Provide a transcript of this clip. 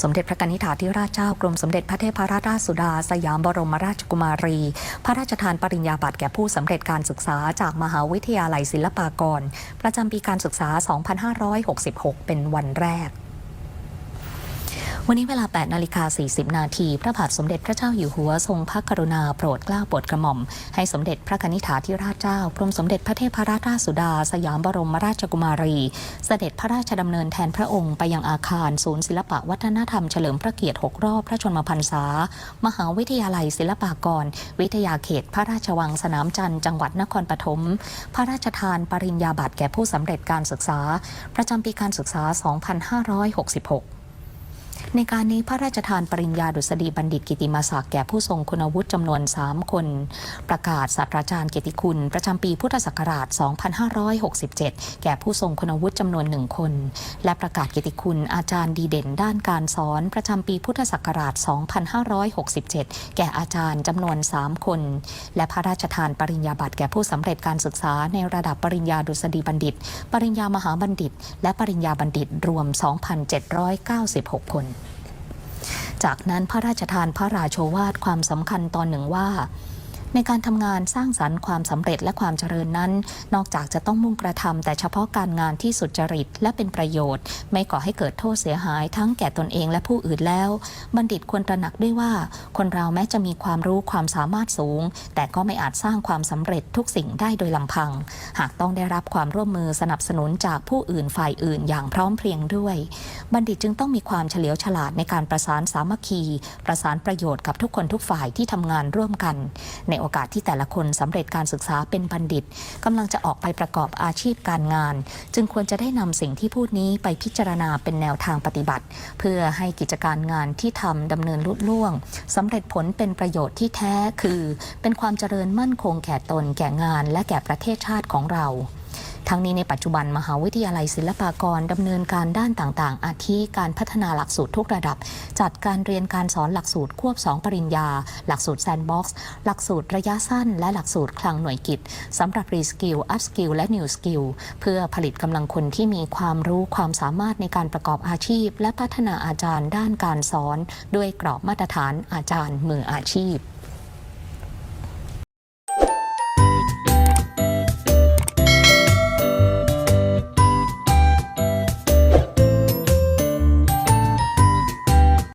สมเด็จพระนิธิถาธิราชเจ้ากรมสมเด็จพระเทพรัตนราชสุดา สยามบรมราชกุมารี พระราชทานปริญญาบัตรแก่ผู้สำเร็จการศึกษาจากมหาวิทยาลัยศิลปากร ประจำปีการศึกษา 2566 เป็นวันแรก วันนี้เวลา 8 นาฬิกา 40 นาที พระบาทสมเด็จพระเจ้าอยู่หัวทรงพระกรุณาโปรดเกล้าโปรดกระหม่อม ให้สมเด็จพระนิธิถาธิราชเจ้ากรมสมเด็จพระเทพรัตนราชสุดา สยามบรมราชกุมารี เสด็จพระราชดำเนินแทนพระองค์ไปยังอาคาร ศูนย์ศิลปวัฒนธรรมเฉลิมพระเกียรติ 6 รอบพระชนมพรรษา มหาวิทยาลัยศิลปากร วิทยาเขต พระราชวังสนามจันทร์จังหวัดนครปฐมพระราชทานปริญญาบัตรแก่ผู้สำเร็จการศึกษา ประจำปีการศึกษา 2566 ในการนี้พระราชทานปริญญาดุษฎีบัณฑิตกิติมาศักดิ์แก่ผู้ทรงคุณวุฒิจำนวน 3 คน ประกาศศาสตราจารย์เกียรติคุณ ประจำปีพุทธศักราช 2567 แก่ผู้ทรงคุณวุฒิจำนวนหนึ่งคน และประกาศเกียรติคุณอาจารย์ดีเด่นด้านการสอนประจำปีพุทธศักราช 2567 แก่อาจารย์จำนวน 3 คน และพระราชทานปริญญาบัตรแก่ผู้สำเร็จการศึกษาในระดับปริญญาดุษฎีบัณฑิต ปริญญามหาบัณฑิต และปริญญาบัณฑิตรวม 2,796 คน จากนั้นพระราชทานพระราโชวาทความสำคัญตอนหนึ่งว่า ในการทำงานสร้างสรรค์ความสำเร็จและความเจริญนั้น นอกจากจะต้องมุ่งกระทำแต่เฉพาะการงานที่สุจริตและเป็นประโยชน์ ไม่ก่อให้เกิดโทษเสียหายทั้งแก่ตนเองและผู้อื่นแล้ว บัณฑิตควรตระหนักด้วยว่า คนเราแม้จะมีความรู้ความสามารถสูง แต่ก็ไม่อาจสร้างความสำเร็จทุกสิ่งได้โดยลำพัง หากต้องได้รับความร่วมมือสนับสนุนจากผู้อื่นฝ่ายอื่นอย่างพร้อมเพรียงด้วย บัณฑิตจึงต้องมีความเฉลียวฉลาดในการประสานสามัคคี ประสานประโยชน์กับทุกคนทุกฝ่ายที่ทำงานร่วมกัน ในโอกาสที่แต่ละคนสำเร็จการศึกษาเป็นบัณฑิตกำลังจะออกไปประกอบอาชีพการงาน จึงควรจะได้นำสิ่งที่พูดนี้ไปพิจารณาเป็นแนวทางปฏิบัติ เพื่อให้กิจการงานที่ทำดำเนินลุล่วงสำเร็จผลเป็นประโยชน์ที่แท้คือ เป็นความเจริญมั่นคงแก่ตนแก่งานและแก่ประเทศชาติของเรา ทั้งนี้ในปัจจุบันมหาวิทยาลัยศิลปากรดำเนินการด้านต่างๆ อาทิการพัฒนาหลักสูตรทุกระดับ จัดการเรียนการสอนหลักสูตรควบ 2 ปริญญา หลักสูตรแซนด์บ็อกซ์หลักสูตรระยะสั้น และหลักสูตรคลังหน่วยกิจสำหรับรีสกิลอัพสกิลและนิวสกิลเพื่อผลิตกำลังคนที่มีความรู้ความสามารถในการประกอบอาชีพ และพัฒนาอาจารย์ด้านการสอน ด้วยกรอบมาตรฐานอาจารย์มืออาชีพ